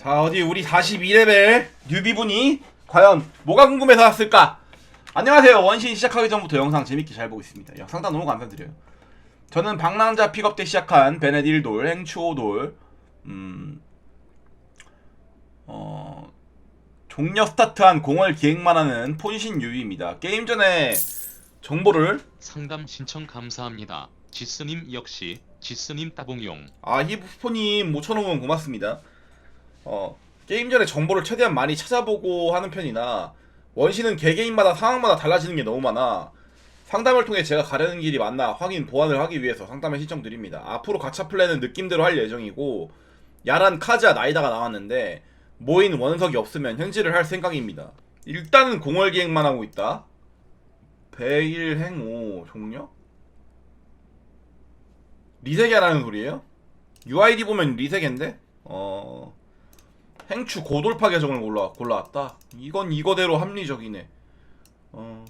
자 어디 우리 42레벨 뉴비분이 과연 뭐가 궁금해서 왔을까? 안녕하세요 원신 시작하기 전부터 영상 재밌게 잘 보고 있습니다 야, 상담 너무 감사드려요 저는 방랑자 픽업 때 시작한 베네딜돌, 행추오돌 음... 어... 종려 스타트한 공월 기획만 하는 폰신 유비입니다 게임 전에 정보를 상담 신청 감사합니다. 지스님 역시 지스님 따봉용. 아 히프포님 5,000원 고맙습니다. 어 게임 전에 정보를 최대한 많이 찾아보고 하는 편이나 원신은 개개인마다 상황마다 달라지는 게 너무 많아 상담을 통해 제가 가려는 길이 맞나 확인 보완을 하기 위해서 상담을 신청드립니다. 앞으로 가차 플랜은 느낌대로 할 예정이고 야란 카즈아 나이다가 나왔는데 모인 원석이 없으면 현질을 할 생각입니다. 일단은 공월 기획만 하고 있다. 배일행오 종료? 리세계라는 소리예요? UID 보면 리세계인데? 어... 행추 고돌파 계정을 골라, 골라왔다? 이건 이거대로 합리적이네 어...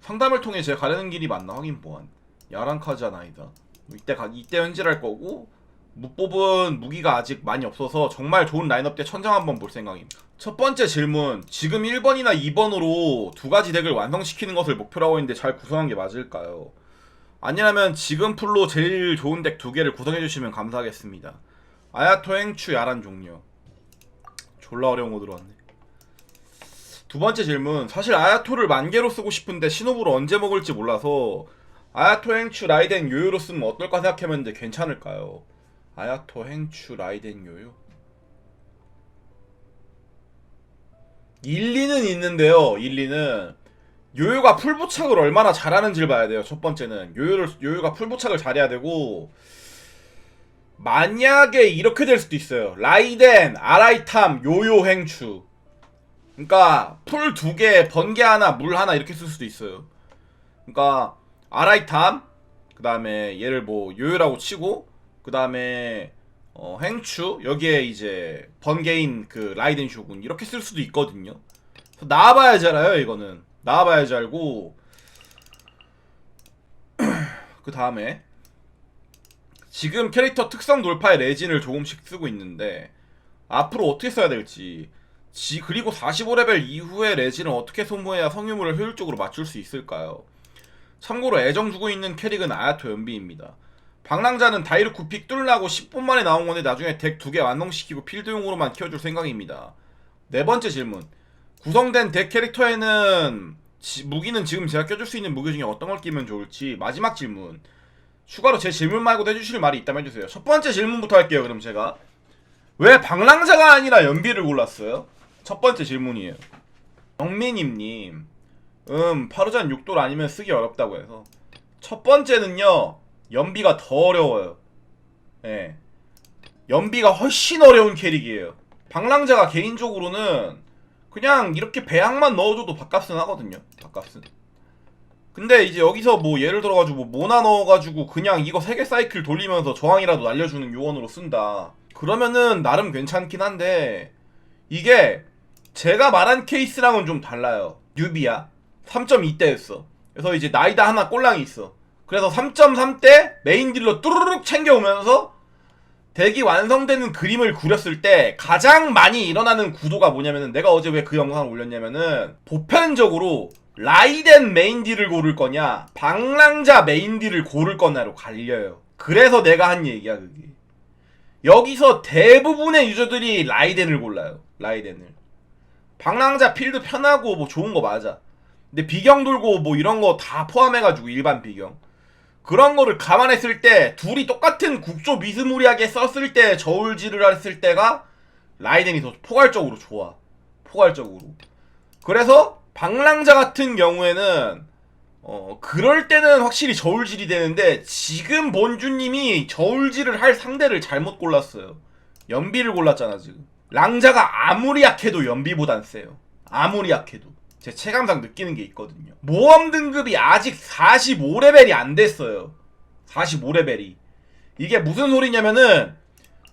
상담을 통해 제가 가려는 길이 맞나 확인 보안 야랑 카즈안 아니다 이때 가, 이때 현질할 거고 못 뽑은 무기가 아직 많이 없어서 정말 좋은 라인업 때 천장 한번 볼 생각입니다 첫 번째 질문 지금 1번이나 2번으로 두 가지 덱을 완성시키는 것을 목표로 하고 있는데 잘 구성한 게 맞을까요? 아니라면 지금 풀로 제일 좋은 덱 두 개를 구성해 주시면 감사하겠습니다. 아야토 행추 야란 종료. 졸라 어려운 거 들어왔네. 두 번째 질문. 사실 아야토를 만 개로 쓰고 싶은데 신호부로 언제 먹을지 몰라서 아야토 행추 라이덴 요요로 쓰면 어떨까 생각해봤는데 괜찮을까요? 아야토 행추 라이덴 요요? 일리는 있는데요. 일리는 요요가 풀부착을 얼마나 잘하는지를 봐야 돼요. 첫 번째는 요요를 요요가 풀부착을 잘해야 되고 만약에 이렇게 될 수도 있어요. 라이덴, 아라이탐, 요요 행추. 그러니까 풀 두 개, 번개 하나, 물 하나 이렇게 쓸 수도 있어요. 그러니까 아라이탐, 그 다음에 얘를 뭐 요요라고 치고, 그 다음에 어, 행추 여기에 이제 번개인 그 라이덴 쇼군 이렇게 쓸 수도 있거든요. 나와봐야지 알아요 이거는. 나와봐야지 알고 그 다음에 지금 캐릭터 특성 돌파에 레진을 조금씩 쓰고 있는데 앞으로 어떻게 써야 될지 지 그리고 45레벨 이후에 레진을 어떻게 소모해야 성유물을 효율적으로 맞출 수 있을까요? 참고로 애정 주고 있는 캐릭은 아야토 연비입니다. 방랑자는 다이르쿠 픽 뚫라고 10분 만에 나온 건데 나중에 덱 두 개 완성시키고 필드용으로만 키워줄 생각입니다. 네 번째 질문. 구성된 덱 캐릭터에는 지- 무기는 지금 제가 껴줄 수 있는 무기 중에 어떤 걸 끼면 좋을지 마지막 질문 추가로 제 질문 말고도 해주실 말이 있다면 해주세요. 첫 번째 질문부터 할게요 그럼 제가. 왜 방랑자가 아니라 연비를 골랐어요? 첫 번째 질문이에요. 정민임님 음 파르잔 6돌 아니면 쓰기 어렵다고 해서. 첫 번째는요 연비가 더 어려워요. 예. 연비가 훨씬 어려운 캐릭이에요. 방랑자가 개인적으로는 그냥 이렇게 배양만 넣어줘도 밥값은 하거든요. 밥값은. 근데 이제 여기서 뭐 예를 들어가지고 뭐 모나 넣어가지고 그냥 이거 세개 사이클 돌리면서 저항이라도 날려주는 요원으로 쓴다. 그러면은 나름 괜찮긴 한데 이게 제가 말한 케이스랑은 좀 달라요. 뉴비야. 3.2대였어. 그래서 이제 나이다 하나 꼴랑이 있어. 그래서 3.3대 메인 딜러 뚜루룩 챙겨오면서 덱이 완성되는 그림을 그렸을 때 가장 많이 일어나는 구도가 뭐냐면은 내가 어제 왜 그 영상을 올렸냐면은 보편적으로 라이덴 메인 딜을 고를 거냐 방랑자 메인 딜을 고를 거냐로 갈려요. 그래서 내가 한 얘기야 그게. 여기서 대부분의 유저들이 라이덴을 골라요. 라이덴을. 방랑자 필드 편하고 뭐 좋은 거 맞아. 근데 비경 돌고 뭐 이런 거 다 포함해가지고 일반 비경. 그런 거를 감안했을 때 둘이 똑같은 국조 미스무리하게 썼을 때 저울질을 했을 때가 라이덴이 더 포괄적으로 좋아. 포괄적으로. 그래서 방랑자 같은 경우에는 어 그럴 때는 확실히 저울질이 되는데 지금 본주님이 저울질을 할 상대를 잘못 골랐어요. 연비를 골랐잖아 지금. 랑자가 아무리 약해도 연비보단 세요. 아무리 약해도. 제 체감상 느끼는 게 있거든요. 모험 등급이 아직 45레벨이 안 됐어요. 45레벨이. 이게 무슨 소리냐면은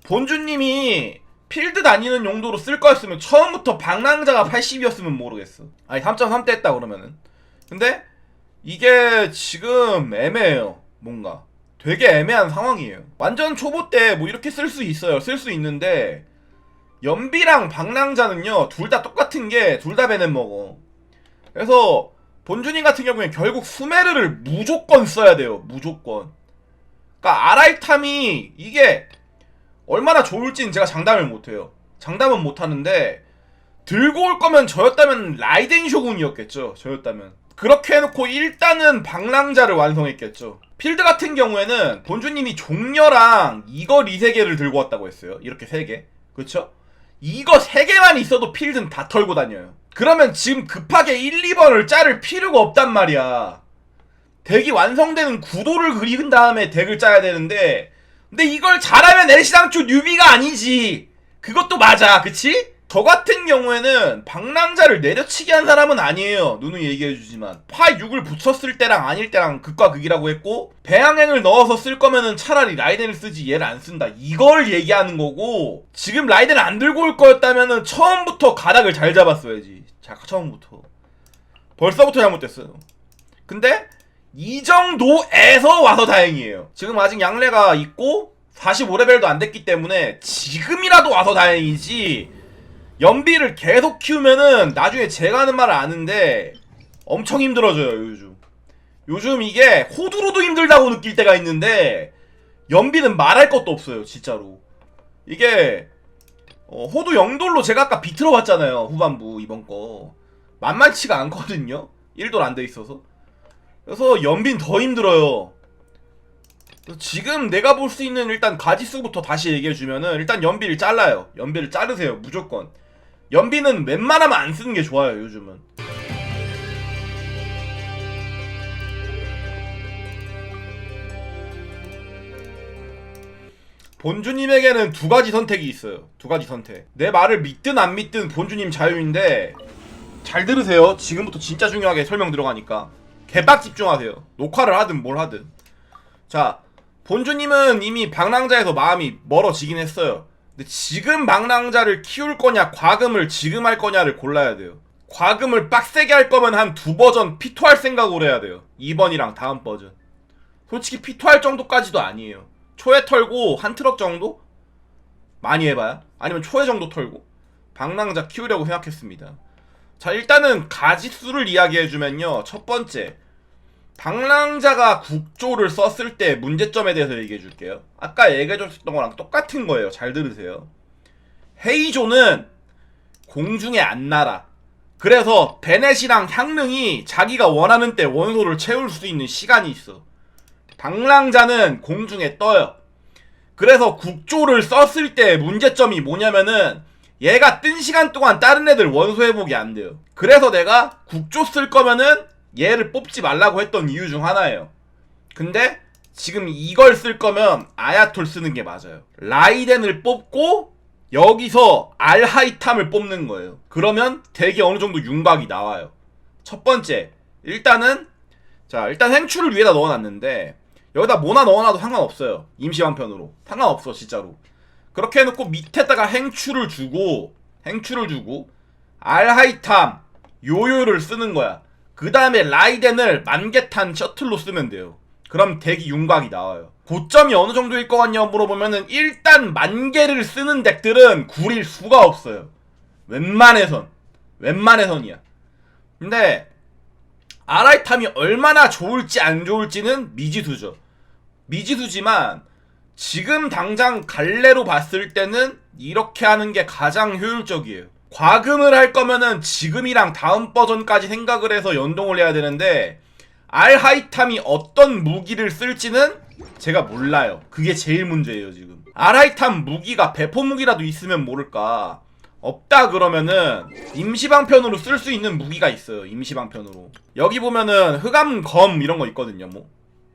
본주님이 필드 다니는 용도로 쓸 거였으면 처음부터 방랑자가 80이었으면 모르겠어. 아니 3.3대 했다 그러면은. 근데 이게 지금 애매해요. 뭔가. 되게 애매한 상황이에요. 완전 초보 때 뭐 이렇게 쓸 수 있어요. 쓸 수 있는데 연비랑 방랑자는요 둘 다 똑같은 게 둘 다 베넷 먹어 그래서 본주님 같은 경우에 결국 수메르를 무조건 써야 돼요 무조건 그러니까 아라이탐이 이게 얼마나 좋을지는 제가 장담을 못해요 장담은 못하는데 들고 올 거면 저였다면 라이덴 쇼군이었겠죠 저였다면 그렇게 해놓고 일단은 방랑자를 완성했겠죠 필드 같은 경우에는 본주님이 종려랑 이거 리세 개를 들고 왔다고 했어요 이렇게 세 개 그쵸? 이거 세 개만 있어도 필드는 다 털고 다녀요. 그러면 지금 급하게 1, 2번을 자를 필요가 없단 말이야. 덱이 완성되는 구도를 그린 다음에 덱을 짜야 되는데 근데 이걸 잘하면 엘시당초 뉴비가 아니지. 그것도 맞아. 그치? 저 같은 경우에는 방랑자를 내려치기 한 사람은 아니에요. 누누이 얘기해주지만. 파 6을 붙였을 때랑 아닐 때랑 극과 극이라고 했고, 배양행을 넣어서 쓸 거면은 차라리 라이덴을 쓰지 얘를 안 쓴다. 이걸 얘기하는 거고, 지금 라이덴을 안 들고 올 거였다면은 처음부터 가닥을 잘 잡았어야지. 자, 처음부터. 벌써부터 잘못됐어요. 근데, 이 정도에서 와서 다행이에요. 지금 아직 양레가 있고, 45레벨도 안 됐기 때문에, 지금이라도 와서 다행이지, 연비를 계속 키우면은 나중에 제가 하는 말을 아는데 엄청 힘들어져요 요즘. 요즘 이게 호두로도 힘들다고 느낄 때가 있는데 연비는 말할 것도 없어요 진짜로. 이게 어, 호두 영돌로 제가 아까 비틀어 봤잖아요 후반부 이번 거. 만만치가 않거든요? 1돌 안 돼 있어서 그래서 연비는 더 힘들어요. 지금 내가 볼 수 있는 일단 가지수부터 다시 얘기해주면은 일단 연비를 잘라요. 연비를 자르세요 무조건. 연비는 웬만하면 안 쓰는 게 좋아요 요즘은. 본주님에게는 두 가지 선택이 있어요. 두 가지 선택. 내 말을 믿든 안 믿든 본주님 자유인데 잘 들으세요. 지금부터 진짜 중요하게 설명 들어가니까 개빡 집중하세요. 녹화를 하든 뭘 하든. 자 본주님은 이미 방랑자에서 마음이 멀어지긴 했어요. 근데 지금 방랑자를 키울 거냐 과금을 지금 할 거냐를 골라야 돼요. 과금을 빡세게 할 거면 한 두 버전 피토할 생각으로 해야 돼요. 2번이랑 다음 버전. 솔직히 피토할 정도까지도 아니에요. 초에 털고 한 트럭 정도? 많이 해봐야? 아니면 초에 정도 털고? 방랑자 키우려고 생각했습니다 자 일단은 가지수를 이야기해주면요 첫 번째 방랑자가 국조를 썼을 때 문제점에 대해서 얘기해 줄게요. 아까 얘기해줬던 거랑 똑같은 거예요. 잘 들으세요. 헤이조는 공중에 안 날아. 그래서 베넷이랑 향릉이 자기가 원하는 때 원소를 채울 수 있는 시간이 있어. 방랑자는 공중에 떠요. 그래서 국조를 썼을 때 문제점이 뭐냐면은 얘가 뜬 시간 동안 다른 애들 원소 회복이 안 돼요. 그래서 내가 국조 쓸 거면은 얘를 뽑지 말라고 했던 이유 중 하나예요. 근데 지금 이걸 쓸 거면 아야톨 쓰는 게 맞아요. 라이덴을 뽑고 여기서 알하이탐을 뽑는 거예요. 그러면 되게 어느 정도 윤곽이 나와요. 첫 번째, 일단은 자 일단 행추를 위에다 넣어놨는데 여기다 뭐나 넣어놔도 상관없어요. 임시 방편으로 상관없어 진짜로. 그렇게 해놓고 밑에다가 행추를 주고 행추를 주고 알하이탐 요요를 쓰는 거야. 그 다음에 라이덴을 만개탄 셔틀로 쓰면 돼요. 그럼 대기 윤곽이 나와요. 고점이 어느 정도일 것 같냐 물어보면은 일단 만개를 쓰는 덱들은 구릴 수가 없어요. 웬만해선. 웬만해선이야. 근데 아라이탐이 얼마나 좋을지 안 좋을지는 미지수죠. 미지수지만 지금 당장 갈래로 봤을 때는 이렇게 하는 게 가장 효율적이에요. 과금을 할 거면은 지금이랑 다음 버전까지 생각을 해서 연동을 해야 되는데 알하이탐이 어떤 무기를 쓸지는 제가 몰라요. 그게 제일 문제예요, 지금. 알하이탐 무기가 배포 무기라도 있으면 모를까. 없다 그러면은 임시방편으로 쓸 수 있는 무기가 있어요. 임시방편으로. 여기 보면은 흑암검 이런 거 있거든요, 뭐.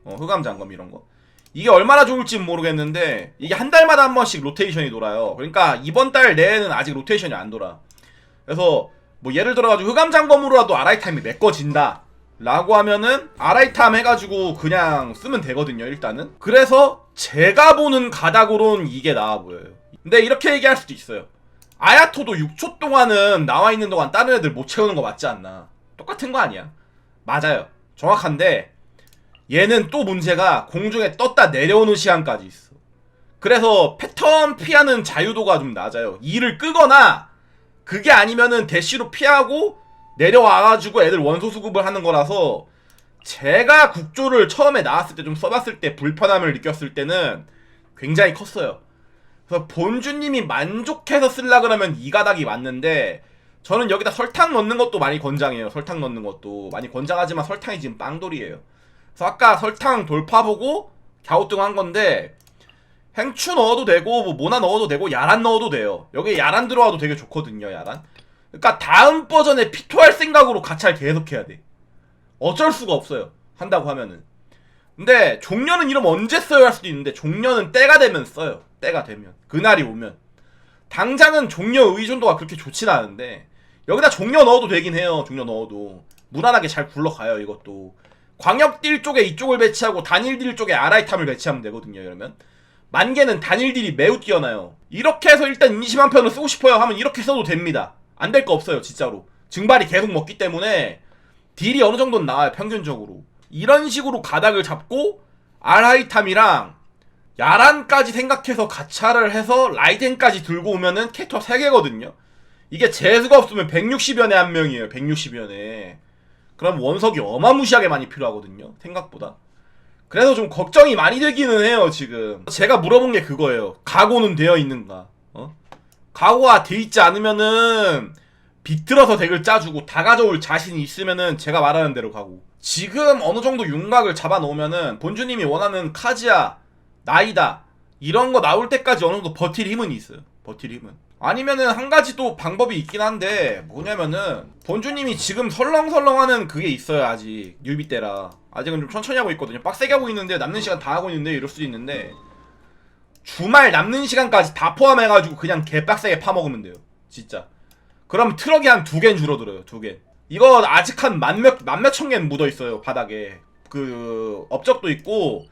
어, 흑암 장검 이런 거. 이게 얼마나 좋을지는 모르겠는데 이게 한 달마다 한 번씩 로테이션이 돌아요. 그러니까 이번 달 내에는 아직 로테이션이 안 돌아. 그래서 뭐 예를 들어가지고 흑암장검으로라도 아라이탐이 메꿔진다. 라고 하면은 아라이탐 해가지고 그냥 쓰면 되거든요 일단은 그래서 제가 보는 가닥으론 이게 나아 보여요 근데 이렇게 얘기할 수도 있어요 아야토도 6초 동안은 나와 있는 동안 다른 애들 못 채우는 거 맞지 않나 똑같은 거 아니야 맞아요 정확한데 얘는 또 문제가 공중에 떴다 내려오는 시간까지 있어 그래서 패턴 피하는 자유도가 좀 낮아요. 이를 끄거나 그게 아니면은 대시로 피하고 내려와가지고 애들 원소 수급을 하는 거라서 제가 국조를 처음에 나왔을 때 좀 써봤을 때 불편함을 느꼈을 때는 굉장히 컸어요. 그래서 본주님이 만족해서 쓸라 그러면 이 가닥이 맞는데 저는 여기다 설탕 넣는 것도 많이 권장해요. 설탕 넣는 것도 많이 권장하지만 설탕이 지금 빵돌이에요. 그래서 아까 설탕 돌파 보고 갸우뚱 한 건데 행추 넣어도 되고 뭐 모나 넣어도 되고 야란 넣어도 돼요. 여기 야란 들어와도 되게 좋거든요. 야란. 그러니까 다음 버전에 피토할 생각으로 가차를 계속해야 돼. 어쩔 수가 없어요. 한다고 하면은. 근데 종려는 이러면 언제 써야 할 수도 있는데 종려는 때가 되면 써요. 때가 되면 그날이 오면. 당장은 종려 의존도가 그렇게 좋진 않은데 여기다 종려 넣어도 되긴 해요. 종려 넣어도 무난하게 잘 굴러가요. 이것도 광역딜 쪽에 이쪽을 배치하고 단일딜 쪽에 아라이탐을 배치하면 되거든요. 이러면 만개는 단일딜이 매우 뛰어나요. 이렇게 해서 일단 임시만 편을 쓰고 싶어요 하면 이렇게 써도 됩니다. 안 될 거 없어요. 진짜로 증발이 계속 먹기 때문에 딜이 어느 정도는 나와요. 평균적으로 이런 식으로 가닥을 잡고 아라이탐이랑 야란까지 생각해서 가차를 해서 라이덴까지 들고 오면은 캐릭터 3개거든요. 이게 재수가 없으면 160연에 한 명이에요. 160연에. 그럼 원석이 어마무시하게 많이 필요하거든요. 생각보다. 그래서 좀 걱정이 많이 되기는 해요, 지금. 제가 물어본 게 그거예요. 각오는 되어 있는가? 어? 각오가 돼 있지 않으면은 비틀어서 덱을 짜주고 다 가져올 자신이 있으면은 제가 말하는 대로 가고. 지금 어느 정도 윤곽을 잡아 놓으면은 본주님이 원하는 카지아, 나이다 이런 거 나올 때까지 어느 정도 버틸 힘은 있어요. 버틸 힘은. 아니면은 한 가지 또 방법이 있긴 한데 뭐냐면은 본주님이 지금 설렁설렁하는 그게 있어요 아직. 뉴비 때라. 아직은 좀 천천히 하고 있거든요. 빡세게 하고 있는데 남는 시간 다 하고 있는데 이럴 수도 있는데 주말 남는 시간까지 다 포함해가지고 그냥 개빡세게 파먹으면 돼요. 진짜. 그럼 트럭이 한 두 개는 줄어들어요 두개. 이거 아직 한 만몇 만몇천 개는 묻어있어요 바닥에. 그 업적도 있고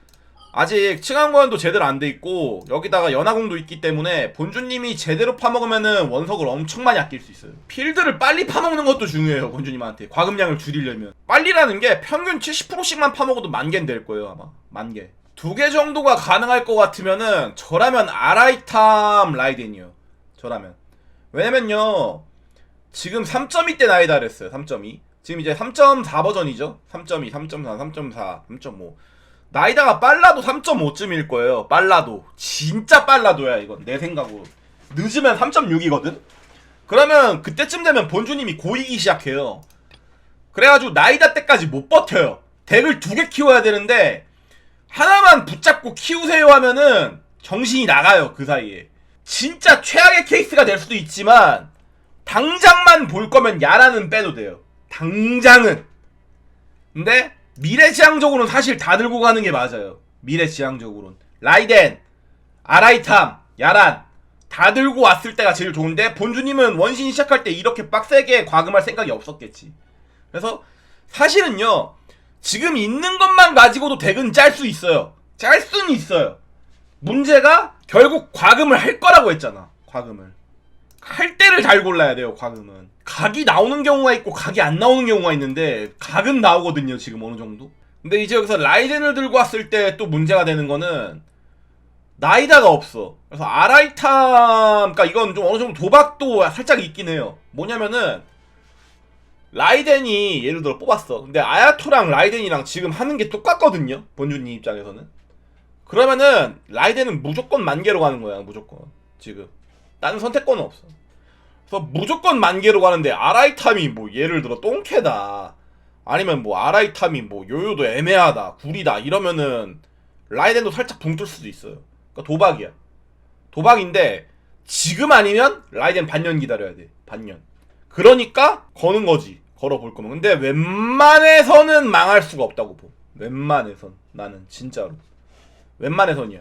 아직 층암관도 제대로 안 돼 있고 여기다가 연화공도 있기 때문에 본주님이 제대로 파먹으면은 원석을 엄청 많이 아낄 수 있어요. 필드를 빨리 파먹는 것도 중요해요. 본주님한테 과금량을 줄이려면 빨리라는 게 평균 70%씩만 파먹어도 만 개는 될 거예요 아마 만 개. 두 개 정도가 가능할 것 같으면은 저라면 아라이탐 라이덴이요. 저라면 왜냐면요 지금 3.2때 나이 달했어요. 3.2 지금 이제 3.4 버전이죠. 3.2, 3.4, 3.4, 3.5 나이다가 빨라도 3.5쯤일 거예요. 빨라도. 진짜 빨라도야, 이건. 내 생각으로. 늦으면 3.6이거든? 그러면 그때쯤 되면 본주님이 고이기 시작해요. 그래가지고 나이다 때까지 못 버텨요. 덱을 두 개 키워야 되는데, 하나만 붙잡고 키우세요 하면은 정신이 나가요, 그 사이에. 진짜 최악의 케이스가 될 수도 있지만, 당장만 볼 거면 야라는 빼도 돼요. 당장은. 근데, 미래지향적으로는 사실 다 들고 가는 게 맞아요. 미래지향적으로는. 라이덴, 아라이탐, 야란 다 들고 왔을 때가 제일 좋은데 본주님은 원신 시작할 때 이렇게 빡세게 과금할 생각이 없었겠지. 그래서 사실은요. 지금 있는 것만 가지고도 덱은 짤 수 있어요. 짤 수는 있어요. 문제가 결국 과금을 할 거라고 했잖아. 과금을. 할 때를 잘 골라야 돼요, 과금은. 각이 나오는 경우가 있고 각이 안 나오는 경우가 있는데 각은 나오거든요, 지금 어느 정도. 근데 이제 여기서 라이덴을 들고 왔을 때 또 문제가 되는 거는 나이다가 없어. 그래서 아라이탐, 그러니까 이건 좀 어느 정도 도박도 살짝 있긴 해요. 뭐냐면은 라이덴이 예를 들어 뽑았어. 근데 아야토랑 라이덴이랑 지금 하는 게 똑같거든요. 본주님 입장에서는. 그러면은 라이덴은 무조건 만개로 가는 거야, 무조건. 지금. 다른 선택권은 없어. 그래서 무조건 만개로 가는데 아라이탐이 뭐 예를 들어 똥캐다. 아니면 뭐 아라이탐이 뭐 요요도 애매하다, 구리다 이러면은 라이덴도 살짝 붕 뜰 수도 있어요. 그러니까 도박이야. 도박인데 지금 아니면 라이덴 반년 기다려야 돼. 반년. 그러니까 거는 거지. 걸어 볼 거면. 근데 웬만해서는 망할 수가 없다고 보. 웬만해선 나는 진짜로. 웬만해선이야.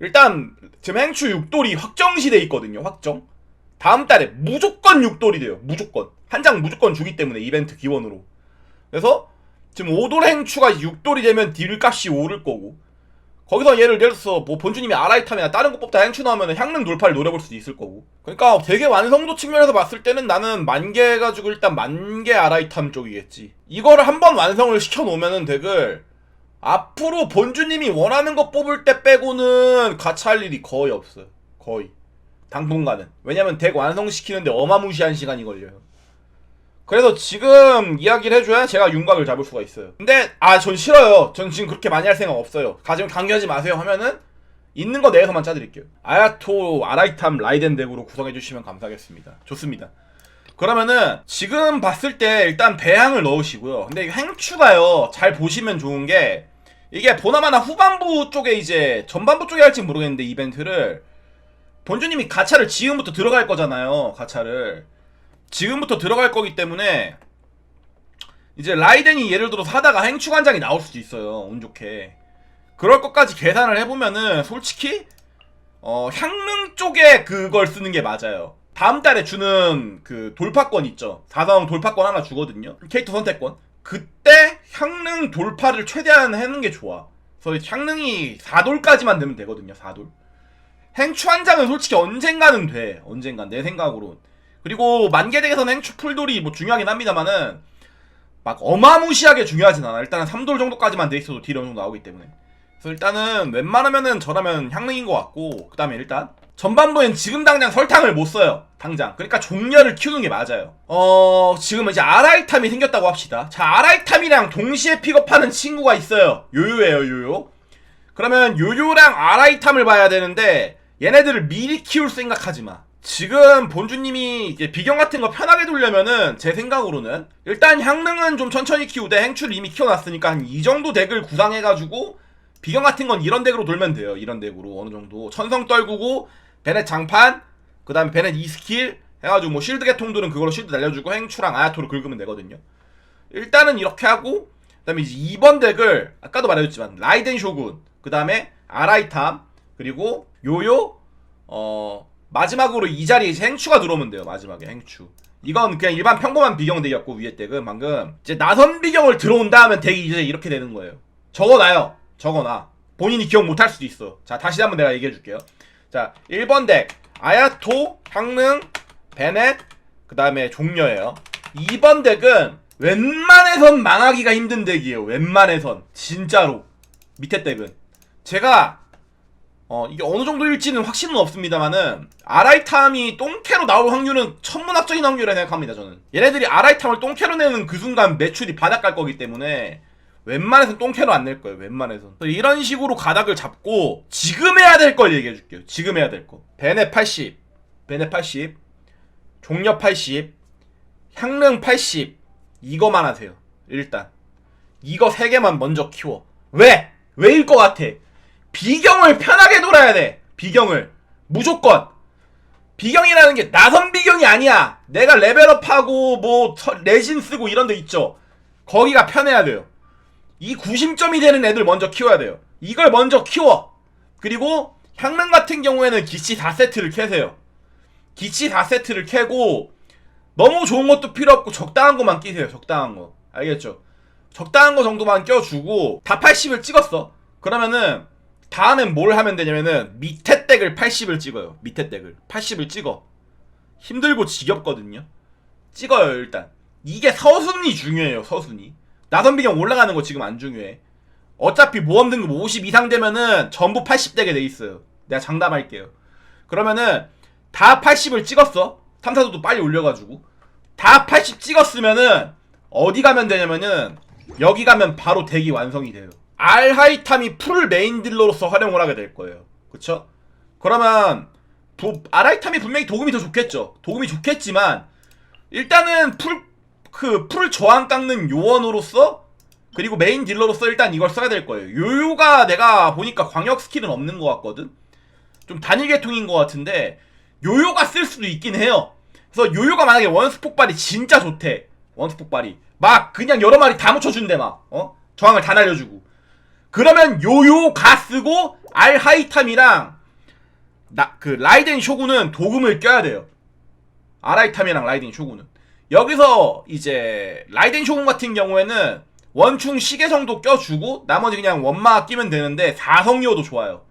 일단 지금 행추 6돌이 확정시돼 있거든요. 확정. 다음 달에 무조건 6돌이 돼요. 무조건. 한 장 무조건 주기 때문에 이벤트 기원으로. 그래서 지금 5돌 행추가 6돌이 되면 딜 값이 오를 거고 거기서 예를 들어서 뭐 본주님이 아라이탐이나 다른 거 뽑다 행추 나오면 향릉 돌파를 노려볼 수도 있을 거고 그러니까 되게 완성도 측면에서 봤을 때는 나는 만개 해가지고 일단 만개 아라이탐 쪽이겠지 이거를 한번 완성을 시켜놓으면은 덱을 앞으로 본주님이 원하는 거 뽑을 때 빼고는 같이 할 일이 거의 없어요. 거의. 당분간은. 왜냐면 덱 완성시키는데 어마무시한 시간이 걸려요. 그래서 지금 이야기를 해줘야 제가 윤곽을 잡을 수가 있어요. 근데 아 전 싫어요. 전 지금 그렇게 많이 할 생각 없어요. 가지고 강요하지 마세요 하면은 있는 거 내에서만 짜드릴게요. 아야토 아라이탐 라이덴 덱으로 구성해주시면 감사하겠습니다. 좋습니다. 그러면은 지금 봤을 때 일단 배양을 넣으시고요. 근데 이 행추가요 잘 보시면 좋은 게 이게 보나마나 후반부 쪽에 이제 전반부 쪽에 할지 모르겠는데 이벤트를 본주님이 가차를 지금부터 들어갈 거잖아요. 가차를 지금부터 들어갈 거기 때문에 이제 라이덴이 예를 들어서 하다가 행추관장이 나올 수도 있어요. 운 좋게. 그럴 것까지 계산을 해보면은 솔직히 어 향릉 쪽에 그걸 쓰는 게 맞아요. 다음 달에 주는 그 돌파권 있죠. 4성 돌파권 하나 주거든요. 캐릭터 선택권. 그때 향릉 돌파를 최대한 하는 게 좋아. 그래서 향릉이 4돌까지만 되면 되거든요. 4돌. 행추 한 장은 솔직히 언젠가는 돼. 언젠간 내 생각으로. 그리고 만개덱에서는 행추 풀돌이 뭐 중요하긴 합니다만은 막 어마무시하게 중요하진 않아. 일단은 3돌 정도까지만 돼 있어도 딜 어느 정도 나오기 때문에. 그래서 일단은 웬만하면은 저라면 향릉인 것 같고 그 다음에 일단 전반부엔 지금 당장 설탕을 못 써요. 당장. 그러니까 종려를 키우는 게 맞아요. 어 지금 이제 아라이탐이 생겼다고 합시다. 자 아라이탐이랑 동시에 픽업하는 친구가 있어요. 요요예요 요요. 그러면 요요랑 아라이탐을 봐야 되는데 얘네들을 미리 키울 생각하지 마. 지금 본주님이 이제 비경 같은 거 편하게 두려면은 제 생각으로는 일단 향릉은 좀 천천히 키우되 행추를 이미 키워놨으니까 한 이 정도 덱을 구상해가지고 비경 같은 건 이런 덱으로 돌면 돼요. 이런 덱으로 어느 정도 천성 떨구고 베넷 장판 그 다음에 베넷 2스킬 해가지고 뭐 실드 개통들은 그걸로 실드 날려주고 행추랑 아야토로 긁으면 되거든요. 일단은 이렇게 하고 그 다음에 이제 2번 덱을 아까도 말해줬지만 라이덴 쇼군 그 다음에 아라이탐 그리고 요요 어 마지막으로 이 자리에 이제 행추가 들어오면 돼요. 마지막에 행추. 이건 그냥 일반 평범한 비경 덱이었고 위에 덱은 방금 이제 나선 비경을 들어온다 하면 덱이 이제 이렇게 되는 거예요. 적어놔요. 적어놔. 본인이 기억 못할 수도 있어. 자, 다시 한번 내가 얘기해 줄게요. 자, 1번 덱. 아야토, 향릉, 베넷, 그 다음에 종려예요. 2번 덱은 웬만해선 망하기가 힘든 덱이에요. 웬만해선. 진짜로. 밑에 덱은. 제가, 어, 이게 어느 정도일지는 확신은 없습니다만은, 아라이탐이 똥캐로 나올 확률은 천문학적인 확률이라 생각합니다, 저는. 얘네들이 아라이탐을 똥캐로 내는 그 순간 매출이 바닥 갈 거기 때문에, 웬만해선 똥캐로 안 낼 거예요. 웬만해선. 이런 식으로 가닥을 잡고 지금 해야 될 걸 얘기해 줄게요. 지금 해야 될 거. 베네 80, 베네 80, 종려 80, 향릉 80. 이거만 하세요. 일단 이거 세 개만 먼저 키워. 왜? 왜일 것 같아? 비경을 편하게 돌아야 돼. 비경을 무조건. 비경이라는 게 나선 비경이 아니야. 내가 레벨업하고 뭐 서- 레진 쓰고 이런 데 있죠. 거기가 편해야 돼요. 이 구심점이 되는 애들 먼저 키워야 돼요. 이걸 먼저 키워. 그리고 향릉 같은 경우에는 기치 4세트를 캐세요. 기치 4세트를 캐고 너무 좋은 것도 필요 없고 적당한 것만 끼세요. 적당한 거. 알겠죠? 적당한 거 정도만 껴주고 다 80을 찍었어. 그러면은 다음엔 뭘 하면 되냐면은 밑에 덱을 80을 찍어요. 밑에 덱을 80을 찍어. 힘들고 지겹거든요. 찍어요 일단. 이게 서순이 중요해요. 서순이. 나선 비경 올라가는 거 지금 안 중요해. 어차피 모험 등급 50 이상 되면은 전부 80대게 돼 있어요. 내가 장담할게요. 그러면은 다 80을 찍었어. 탐사도도 빨리 올려가지고 다 80 찍었으면은 어디 가면 되냐면은 여기 가면 바로 덱이 완성이 돼요. 알하이탐이 풀 메인 딜러로서 활용을 하게 될 거예요. 그쵸? 그러면 부, 알하이탐이 분명히 도금이 더 좋겠죠. 도금이 좋겠지만 일단은 풀 그 풀 저항 깎는 요원으로서 그리고 메인 딜러로서 일단 이걸 써야 될 거예요. 요요가 내가 보니까 광역 스킬은 없는 것 같거든. 좀 단일 계통인 것 같은데 요요가 쓸 수도 있긴 해요. 그래서 요요가 만약에 원스 폭발이 진짜 좋대. 원스 폭발이 막 그냥 여러 마리 다 묻혀준대 막 어? 저항을 다 날려주고 그러면 요요가 쓰고 알하이탐이랑 나 그 라이덴 쇼군은 도금을 껴야 돼요. 아라이탐이랑 라이덴 쇼군은 여기서 이제 라이덴 쇼군 같은 경우에는 원충 시계 정도 껴주고 나머지 그냥 원마 끼면 되는데 4성이어도 좋아요.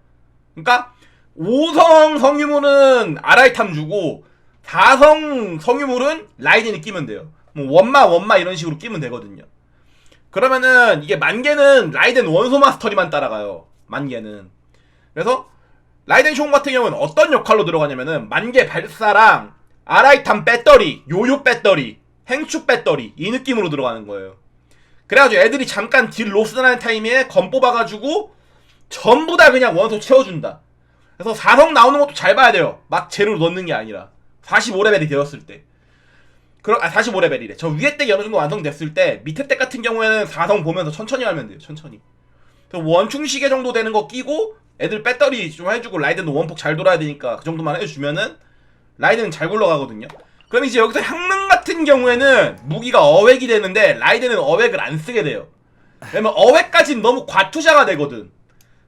그러니까 5성 성유물은 아라이탐 주고 4성 성유물은 라이덴이 끼면 돼요. 뭐 원마 원마 이런 식으로 끼면 되거든요. 그러면은 이게 만개는 라이덴 원소 마스터리만 따라가요. 만개는. 그래서 라이덴 쇼 같은 경우는 어떤 역할로 들어가냐면은 만개 발사랑 아라이탄 배터리, 요요 배터리, 행축 배터리 이 느낌으로 들어가는 거예요. 그래가지고 애들이 잠깐 딜 로스나는 타이밍에 검 뽑아가지고 전부 다 그냥 원소 채워준다. 그래서 4성 나오는 것도 잘 봐야 돼요. 막 재료로 넣는 게 아니라 45레벨이 되었을 때. 그럼 아 45레벨이래. 저 위에 덱이 어느 정도 완성됐을 때 밑에 덱 같은 경우에는 4성 보면서 천천히 하면 돼요. 천천히. 그래서 원충 시계 정도 되는 거 끼고 애들 배터리 좀 해주고 라이든도 원폭 잘 돌아야 되니까 그 정도만 해주면은 라이든은 잘 굴러가거든요. 그럼 이제 여기서 향릉 같은 경우에는 무기가 어획이 되는데 라이든은 어획을 안 쓰게 돼요. 왜냐면 어획까지는 너무 과투자가 되거든.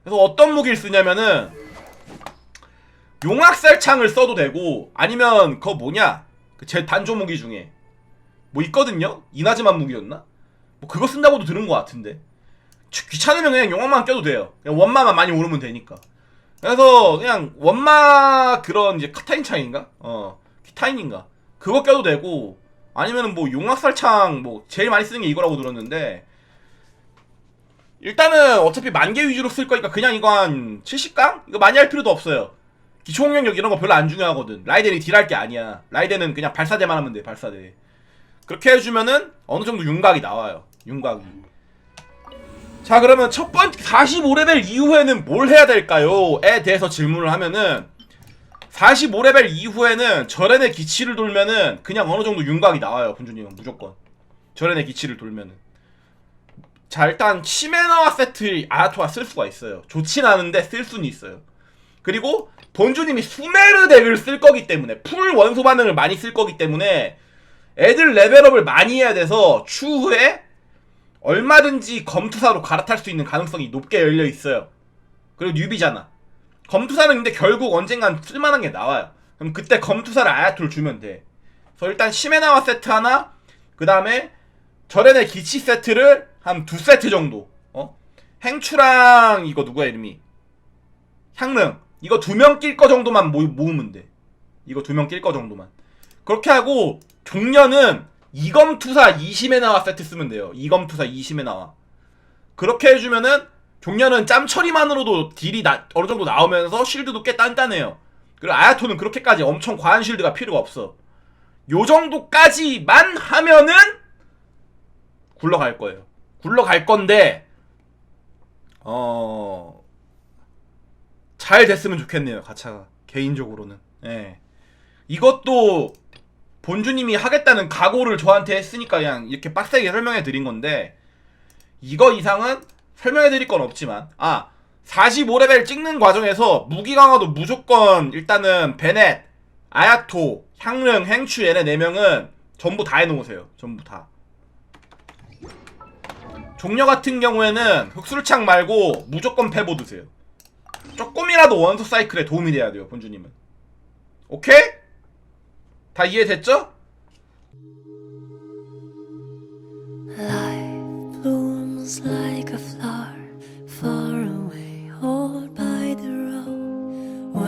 그래서 어떤 무기를 쓰냐면은 용악살창을 써도 되고 아니면 그거 뭐냐 그제 단조 무기 중에 뭐 있거든요 이나즈만 무기였나 뭐 그거 쓴다고도 들은 것 같은데 귀- 귀찮으면 그냥 용악만 껴도 돼요 그냥 원마만 많이 오르면 되니까 그래서 그냥 원마 그런 이제 카타인 창인가 어 키타인인가 그거 껴도 되고 아니면은 뭐 용악살 창 뭐 제일 많이 쓰는 게 이거라고 들었는데 일단은 어차피 만개 위주로 쓸 거니까 그냥 이거 한 70강? 이거 많이 할 필요도 없어요. 기초 공격력 이런 거 별로 안 중요하거든. 라이덴이 딜할 게 아니야. 라이덴은 그냥 발사대만 하면 돼, 발사대. 그렇게 해주면은 어느 정도 윤곽이 나와요. 윤곽이. 자, 그러면 첫 번째 45레벨 이후에는 뭘 해야 될까요? 에 대해서 질문을 하면은 45레벨 이후에는 절연의 기치를 돌면은 그냥 어느 정도 윤곽이 나와요, 본주님은 무조건. 절연의 기치를 돌면은. 자 일단 치메나와 세트 아야토가 쓸 수가 있어요 좋진 않은데 쓸 수는 있어요 그리고 본주님이 수메르 덱을 쓸 거기 때문에 풀 원소 반응을 많이 쓸 거기 때문에 애들 레벨업을 많이 해야 돼서 추후에 얼마든지 검투사로 갈아탈 수 있는 가능성이 높게 열려 있어요 그리고 뉴비잖아 검투사는 근데 결국 언젠간 쓸만한 게 나와요 그럼 그때 검투사를 아야토를 주면 돼 그래서 일단 시메나와 세트 하나 그 다음에 절연의 기치 세트를 한 두 세트 정도. 어? 행추랑 이거 누구야 이름이? 향릉. 이거 두 명 낄 거 정도만 모, 모으면 돼. 이거 두 명 낄 거 정도만. 그렇게 하고 종려는 이검투사 20에 나와 세트 쓰면 돼요. 이검투사 20에 나와. 그렇게 해주면은 종려는 짬 처리만으로도 딜이 나, 어느 정도 나오면서 쉴드도 꽤 단단해요. 그리고 아야토는 그렇게까지 엄청 과한 쉴드가 필요가 없어. 요 정도까지만 하면은 굴러갈 거예요. 굴러갈 건데 어... 잘 됐으면 좋겠네요. 가차가 개인적으로는. 예. 이것도 본주님이 하겠다는 각오를 저한테 했으니까 그냥 이렇게 빡세게 설명해 드린 건데 이거 이상은 설명해 드릴 건 없지만 아 45레벨 찍는 과정에서 무기 강화도 무조건 일단은 베넷, 아야토, 향릉, 행추 얘네 4명은 전부 다 해놓으세요. 전부 다. 종려 같은 경우에는 흑술창 말고 무조건 패보 드세요. 조금이라도 원소 사이클에 도움이 돼야 돼요, 본주님은. 오케이? 다 이해됐죠? Blooms like a flower